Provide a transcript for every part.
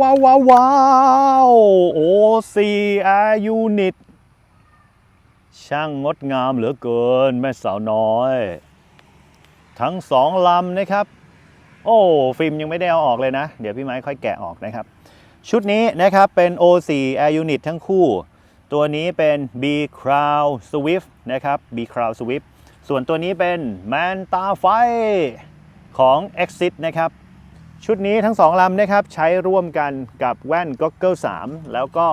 ว้าวว้าวว้าวโอซีแอร์ยูนิต ช่างงดงามเหลือเกิน แม่สาวน้อย ทั้งสองลำนะครับ โอ้ฟิล์มยังไม่ได้เอาออกเลยนะ เดี๋ยวพี่ไม้ค่อยแกะออกนะครับ ชุดนี้นะครับเป็น O4 Air Unit ทั้งคู่ ตัวนี้เป็น B Crown Swift นะครับ B Crown Swift ส่วนตัวนี้เป็น Man ตาไฟของ Exit นะครับ ชุดนี้ทั้งสองลำนะครับใช้ร่วมกันกับแว่น Goggle 3 แล้วก็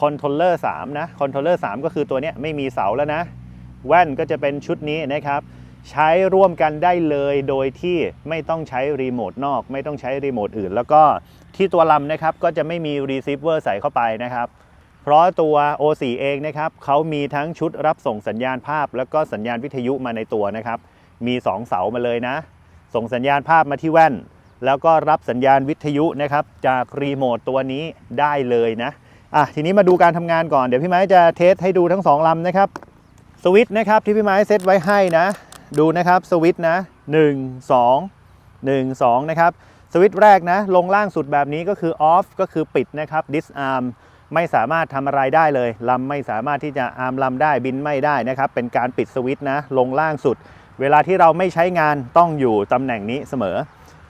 Controller 3นะ Controller 3ก็คือตัวนี้ไม่มีเสาแล้วนะ แว่นก็จะเป็นชุดนี้นะครับ ใช้ร่วมกันได้เลยโดยที่ไม่ต้องใช้รีโมทนอก ไม่ต้องใช้รีโมทอื่น แล้วก็ที่ตัวลำนะครับก็จะไม่มีรีเซิเวอร์ใส่เข้าไปนะครับเพราะตัว O4 เองนะครับเขามีทั้งชุดรับส่งสัญญาณภาพ แล้วก็สัญญาณวิทยุมาในตัวนะครับ มี 2 เสามาเลยนะ ส่งสัญญาณภาพมาที่แว่น แล้วก็รับสัญญาณวิทยุนะครับจากรีโมทตัวนี้ได้เลยนะอะทีนี้มาดูการทำงานก่อนเดี๋ยวพี่ไม้จะเทสให้ดูทั้งสองลำนะครับสวิตช์นะครับที่พี่ไม้เซตไว้ให้นะดูนะครับสวิตช์นะ 1 2 1 2 นะครับสวิตช์แรกนะลงล่างสุดแบบนี้ก็คือออฟก็คือปิดนะครับดิสอาร์มไม่สามารถทำอะไรได้เลยลำไม่สามารถที่จะอาร์มลำได้บินไม่ได้นะครับ เป็นการปิดสวิตช์นะลงล่างสุด เวลาที่เราไม่ใช้งานต้องอยู่ตำแหน่งนี้เสมอ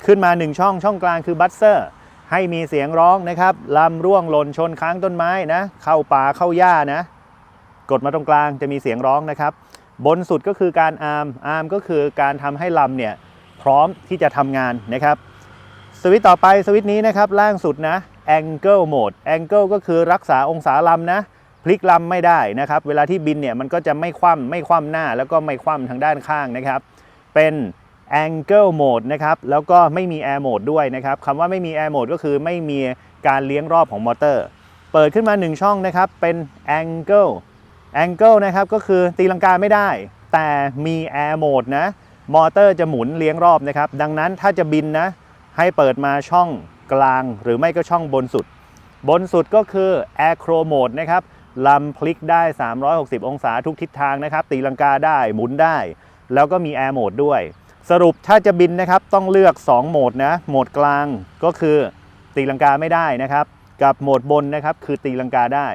ขึ้นมา 1 ช่องช่องกลางคือบัสเซอร์ให้มีเสียงร้องนะครับลำร่วงหล่นชนค้างต้นไม้นะ เข้าป่าเข้าหญ้านะ กดมาตรงกลางจะมีเสียงร้องนะครับ บนสุดก็คือการอาร์มอาร์มก็คือการทำให้ลำเนี่ยพร้อมที่จะทำงานนะครับสวิตต่อไปสวิตนี้นะครับล่างสุดนะ Angle Mode Angle ก็คือรักษาองศาลำนะพลิกลำไม่ได้นะครับ เวลาที่บินเนี่ยมันก็จะไม่คว่ำไม่คว่ำหน้าแล้วก็ไม่คว่ำทางด้านข้างนะครับ เป็น Angle Mode นะครับแล้วก็ไม่มี Air Mode ด้วยนะครับคำว่าไม่มี Air Mode ก็คือไม่มีการเลี้ยงรอบของมอเตอร์ เปิดขึ้นมา 1 ช่องนะครับเป็น Angle Angle นะครับก็คือตีลังกาไม่ได้ แต่มี Air Mode นะมอเตอร์จะหมุนเลี้ยงรอบนะครับดังนั้นถ้าจะบินนะให้เปิดมาช่องกลางหรือไม่ก็ช่องบนสุด บนสุดก็คือ Acro Mode นะครับลำพลิกได้ 360 องศาทุกทิศทางนะครับตีลังกาได้หมุนได้ แล้วก็มี Air Mode ด้วย สรุปถ้าจะบินนะครับต้องเลือก 2 โหมดนะโหมดกลางก็คือตีลังกาไม่ได้นะครับ กับโหมดบนนะครับคือตีลังกาได้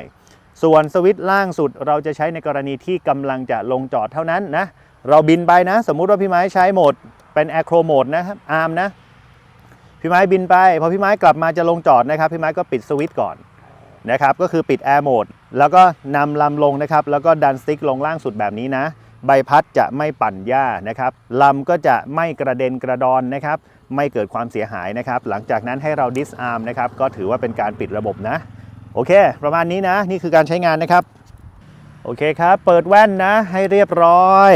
ส่วนสวิตช์ล่างสุดเราจะใช้ในกรณีที่กำลังจะลงจอดเท่านั้นนะเราบินไปนะ สมมุติว่าพี่ไม้ใช้โหมดเป็น Acro Mode นะครับอาร์มนะพี่ไม้บินไปพอพี่ไม้กลับมาจะลงจอดนะครับพี่ไม้ก็ปิดสวิตช์ก่อนนะครับก็คือปิด Air Mode แล้วก็นำลำลงนะครับแล้วก็ดันสติ๊กลงล่างสุดแบบนี้นะ ใบพัดจะไม่ปั่นหญ้านะครับลำก็จะไม่กระเด็นกระดอนนะครับ ไม่เกิดความเสียหายนะครับ หลังจากนั้นให้เราดิสอาร์มนะครับ ก็ถือว่าเป็นการปิดระบบนะ โอเค ประมาณนี้นะ นี่คือการใช้งานนะครับ โอเคครับ เปิดแว่นนะ ให้เรียบร้อย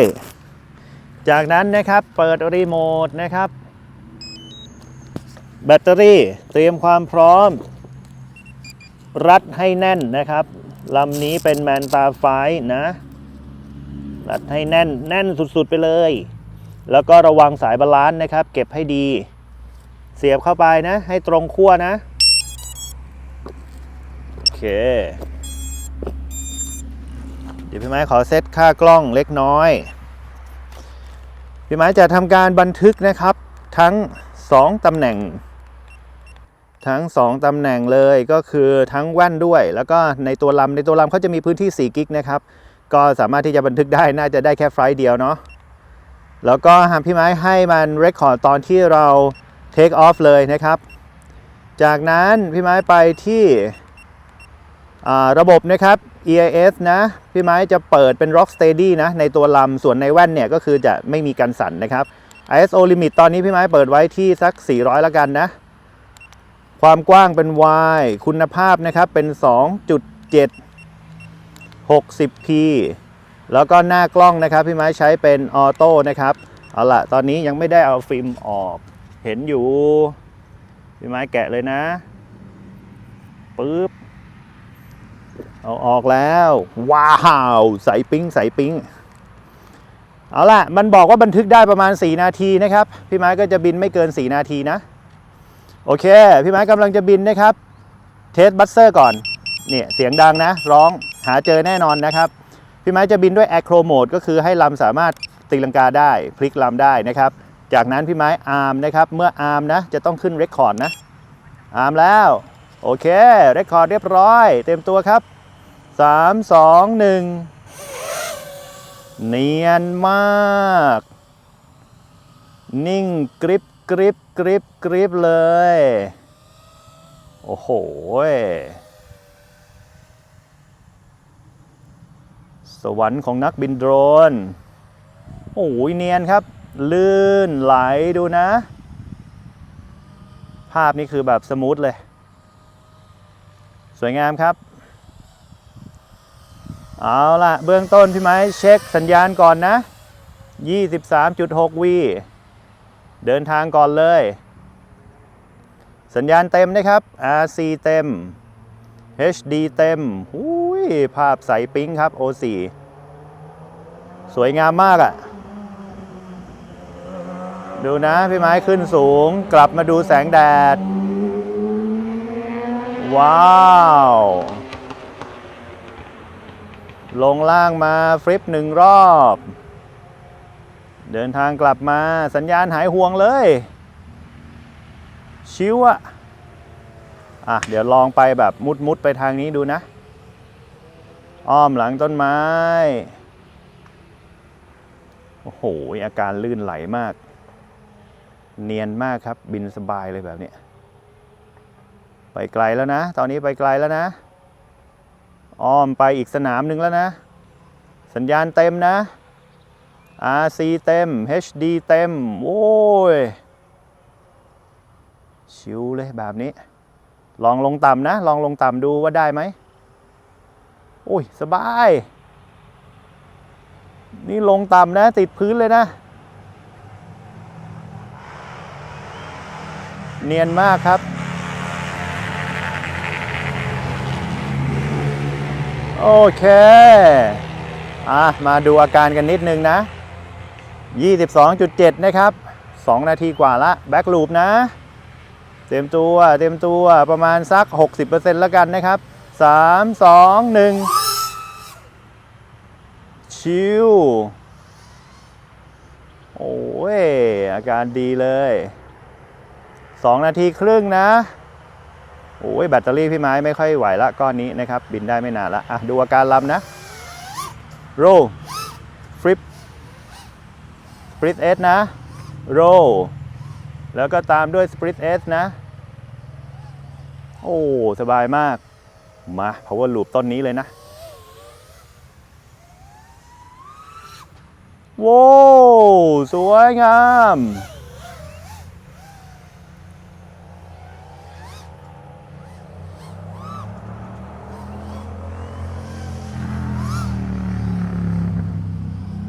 จากนั้นนะครับ เปิดรีโมทนะครับ แบตเตอรี่ เตรียมความพร้อม รัดให้แน่นนะครับลำนี้เป็นแมนตาไฟนะ รัดให้แน่นแน่นสุดๆไปเลย แล้วก็ระวังสายบาลานซ์นะครับ เก็บให้ดี เสียบเข้าไปนะ ให้ตรงขั้วนะ โอเค เดี๋ยวพี่ไม้ขอเซตค่ากล้องเล็กน้อย พี่ไม้จะทำการบันทึกนะครับทั้ง 2 ตำแหน่ง ทั้ง 2 ตำแหน่งเลยก็คือทั้งแว่นด้วย แล้วก็ในตัวลำในตัวลำเขาจะมีพื้นที่ 4 กิกนะครับ ก็สามารถที่จะบันทึกได้น่าจะได้แค่ไฟล์เดียวเนาะแล้วก็หากพี่ไม้ให้มันเรคคอร์ดตอนที่เราเทคออฟเลยนะครับ จากนั้นพี่ไม้ไปที่ระบบนะครับ EIS นะ พี่ไม้จะเปิดเป็น Rock Steady นะ ในตัวลำส่วนในแว่นเนี่ย ก็คือจะไม่มีการสั่นนะครับ ISO limit ตอนนี้พี่ไม้เปิดไว้ที่สัก 400 แล้วกันนะ ความกว้างเป็น Y คุณภาพนะครับเป็น 2.7 60p แล้วก็หน้ากล้องนะครับพี่ไม้ใช้เป็นออโต้นะครับเอาละตอนนี้ยังไม่ได้เอาฟิล์มออก เห็นอยู่พี่ไม้แกะเลยนะปึ๊บเอาออกแล้ว ว้าวใสปิ้งใสปิ้งเอาล่ะ มันบอกว่าบันทึกได้ประมาณ 4 นาทีนะครับ พี่ไม้ก็จะบินไม่เกิน 4 นาทีนะ โอเค พี่ไม้กำลังจะบินนะครับ เทสบัสเซอร์ก่อน เนี่ย เสียงดังนะ ร้อง หาเจอแน่นอนนะครับ พี่ไม้จะบินด้วย Acro Mode ก็คือให้ลำสามารถตีลังกาได้พลิกลำได้นะครับ จากนั้นพี่ไม้อาร์มนะครับเมื่ออาร์มนะจะต้องขึ้นเรคคอร์ดนะอาร์มแล้วโอเคเรคคอร์ดเรียบร้อย เต็มตัวครับ 3 2 1 เนียนมาก นิ่งกริบกริบกริบกริบเลย โอ้โห สวรรค์ของนักบินโดรน โอ้ยเนียนครับ ลื่นไหลดูนะ ภาพนี่คือแบบสมูทเลย สวยงามครับ เอาล่ะ เบื้องต้นพี่ไม้เช็คสัญญาณก่อนนะ 23.6 วีเดินทางก่อนเลย สัญญาณเต็มนะครับ RC เต็ม HD เต็มหุ ยภาพใสปิ๊งครับ O4 สวยงามมากอะ่ะ ดูนะพี่ไม้ขึ้นสูง กลับมาดูแสงแดด ว้าว ลงล่างมาฟลิปหนึ่งรอบ เดินทางกลับมาสัญญาณหายห่วงเลย ชิวอะอะ เดี๋ยวลองไปแบบมุดมุดๆไปทางนี้ดูนะ อ้อมหลังต้นไม้ โอ้โห อาการลื่นไหลมาก เนียนมากครับ บินสบายเลยแบบนี้ ไปไกลแล้วนะ ตอนนี้ไปไกลแล้วนะ อ้อมไปอีกสนามหนึ่งแล้วนะ สัญญาณเต็มนะ RC เต็ม HD เต็ม โอ้ย ชิวเลยแบบนี้ ลองลงต่ำนะ ลองลงต่ำดูว่าได้ไหม โอ้ย สบาย นี่ลงต่ำนะ ติดพื้นเลยนะ เนียนมากครับ โอเค อะ มาดูอาการกันนิดนึงนะ 22.7 นะครับ 2 นาทีกว่าละ แบ็กลูปนะ เต็มตัว เต็มตัวประมาณสัก 60%แล้วกันนะครับ 3 2 1ชิวโอ้ย อาการดีเลย2นาทีครึ่งนะ โอ้ย แบตเตอรี่พี่ไม้ไม่ค่อยไหวละก้อนนี้นะครับ บินได้ไม่นานละอะ ดูอาการลำนะ โรฟลิปสปริตเอสนะ โรแล้วก็ตามด้วยสปริตเอสนะ โอ้ สบายมาก มา power loop ต้นนี้เลยนะ โว้วสวยงาม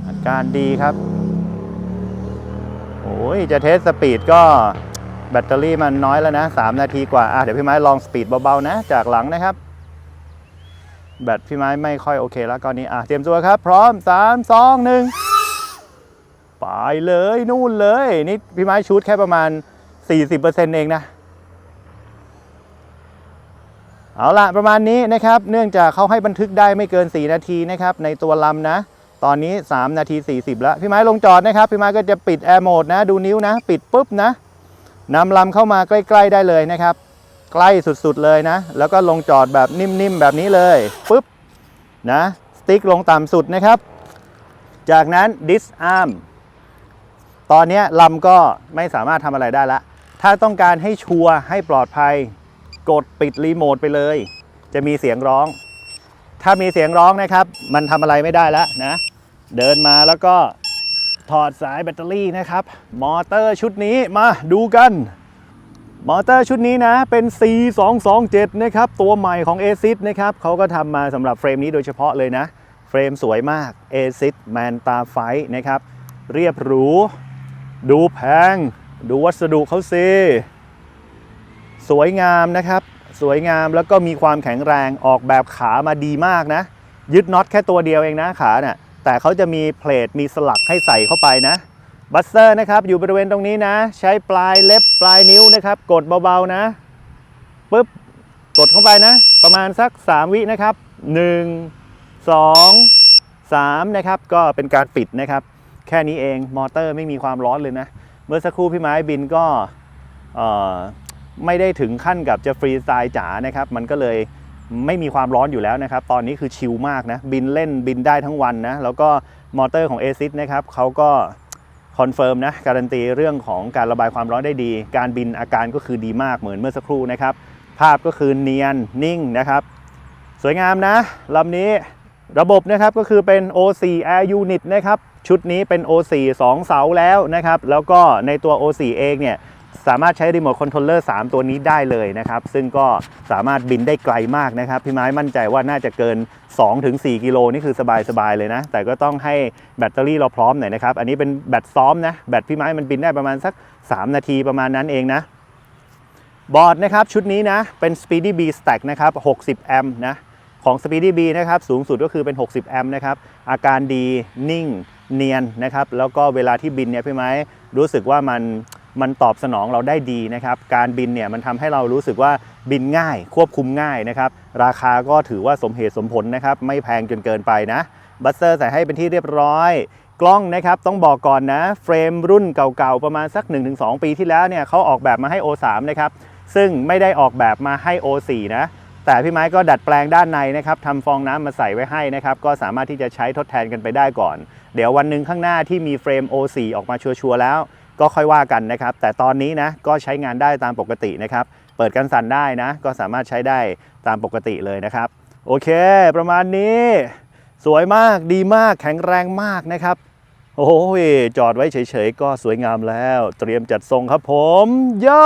อาการดีครับ โอ้ย จะเทสสปีดก็แบตเตอรี่มันน้อยแล้วนะ 3 นาทีกว่า อะ เดี๋ยวพี่ไม้ลองสปีดเบา ๆ นะ จากหลังนะครับ แบตพี่ไม้ไม่ค่อยโอเคแล้วก้อนนี้อะเตรียมตัวครับ พร้อม 3 2 1 ไปเลยนู่นเลย นี่พี่ไม้ชูดแค่ประมาณ 40%เองนะ เอาละประมาณนี้นะครับ เนื่องจากเขาให้บันทึกได้ไม่เกิน 4 นาทีนะครับ ในตัวลำนะ ตอนนี้ 3 นาที 40 แล้ว พี่ไม้ลงจอดนะครับ พี่ไม้ก็จะปิดแอร์โหมดนะ ดูนิ้วนะ ปิดปุ๊บนะนำลำเข้ามาใกล้ ๆได้เลยนะครับ ใกล้สุดๆเลยนะ แล้วก็ลงจอดแบบนิ่มๆแบบนี้เลยปุ๊บนะสติ๊กลงต่ำสุดนะครับ จากนั้นดิสอาร์มตอนนี้ลำก็ไม่สามารถทำอะไรได้ละ ถ้าต้องการให้ชัวร์ให้ปลอดภัย กดปิดรีโมทไปเลย จะมีเสียงร้อง ถ้ามีเสียงร้องนะครับ มันทำอะไรไม่ได้แล้วนะ เดินมาแล้วก็ถอดสายแบตเตอรี่นะครับ มอเตอร์ชุดนี้มาดูกัน มอเตอร์ชุดนี้นะเป็น C227 นะครับตัวใหม่ของ a อซินะครับเขาก็ทำมาสำหรับเฟรมนี้โดยเฉพาะเลยนะ เฟรมสวยมาก a อซิแมนตาไฟนะครับ เรียบหรู ดูแพง ดูวัสดุเขาสิสวยงามนะครับ สวยงามแล้วก็มีความแข็งแรงออกแบบขามาดีมากนะ ยึดน็อตแค่ตัวเดียวเองนะขาเนี่ยแต่เขาจะมีเพลทมีสลักให้ใส่เข้าไปนะ บัสเตอร์นะครับอยู่บริเวณตรงนี้นะ ใช้ปลายเล็บปลายนิ้วนะครับ กดเบาๆนะปุ๊บกดเข้าไปนะ ประมาณสัก 3 วินะครับ 1 2 3 นะครับ ก็เป็นการปิดนะครับ แค่นี้เองมอเตอร์ไม่มีความร้อนเลยนะ เมื่อสักครู่พี่ไม้บินก็เอ่อไม่ได้ถึงขั้นกับจะฟรีสไตล์จ๋านะครับ มันก็เลยไม่มีความร้อนอยู่แล้วนะครับ ตอนนี้คือชิลมากนะ บินเล่นบินได้ทั้งวันนะ แล้วก็มอเตอร์ของ a อซินะครับเขาก็ คอนเฟิร์มนะการันตีเรื่องของการระบายความร้อนได้ดี การบินอาการก็คือดีมากเหมือนเมื่อสักครู่นะครับ ภาพก็คือเนียนนิ่งนะครับ สวยงามนะลำนี้ระบบนะครับก็คือเป็น O4 Air Unit นะครับ ชุดนี้เป็น O4 2 เสาแล้วนะครับ แล้วก็ในตัว O4 เองเนี่ย สามารถใช้รีโมทคอนโทรลเลอร์3ตัวนี้ได้เลยนะครับ ซึ่งก็สามารถบินได้ไกลมากนะครับ พี่ไม้มั่นใจว่าน่าจะเกิน 2-4 กิโลนี่คือสบายๆเลยนะ แต่ก็ต้องให้แบตเตอรี่เราพร้อมหน่อยนะครับ อันนี้เป็นแบตซ้อมนะ แบตพี่ไม้มันบินได้ประมาณสัก 3 นาทีประมาณนั้นเองนะ บอร์ดนะครับชุดนี้นะ เป็น Speedy B Stack นะครับ 60 แอมป์นะ ของ Speedy B นะครับ สูงสุดก็คือเป็น 60 แอมป์นะครับ อาการดีนิ่งเนียนนะครับ แล้วก็เวลาที่บินเนี่ยพี่ไม้รู้สึกว่ามัน มันตอบสนองเราได้ดีนะครับการบินเนี่ยมันทำให้เรารู้สึกว่าบินง่าย ควบคุมง่ายนะครับราคาก็ถือว่าสมเหตุสมผลนะครับไม่แพงจนเกินไปนะบัสเซอร์ใส่ให้เป็นที่เรียบร้อยกล้องนะครับต้องบอกก่อนนะเฟรมรุ่นเก่าๆ ประมาณสัก 1-2 ปีที่แล้วเนี่ยเขาออกแบบมาให้ O3 นะครับซึ่งไม่ได้ออกแบบมาให้ O4 นะแต่พี่ไม้ก็ดัดแปลงด้านในนะครับทำฟองน้ำมาใส่ไว้ให้นะครับก็สามารถที่จะใช้ทดแทนกันไปได้ก่อน เดี๋ยววันหนึ่งข้างหน้าที่มีเฟรม O4 ออกมาชัวร์ๆแล้ว ก็ค่อยว่ากันนะครับ แต่ตอนนี้นะก็ใช้งานได้ตามปกตินะครับ เปิดกันสั่นได้นะ ก็สามารถใช้ได้ตามปกติเลยนะครับ โอเค ประมาณนี้ สวยมากดีมากแข็งแรงมากนะครับ โอ้ยจอดไว้เฉยๆ ก็สวยงามแล้ว เตรียมจัดทรงครับผม โย่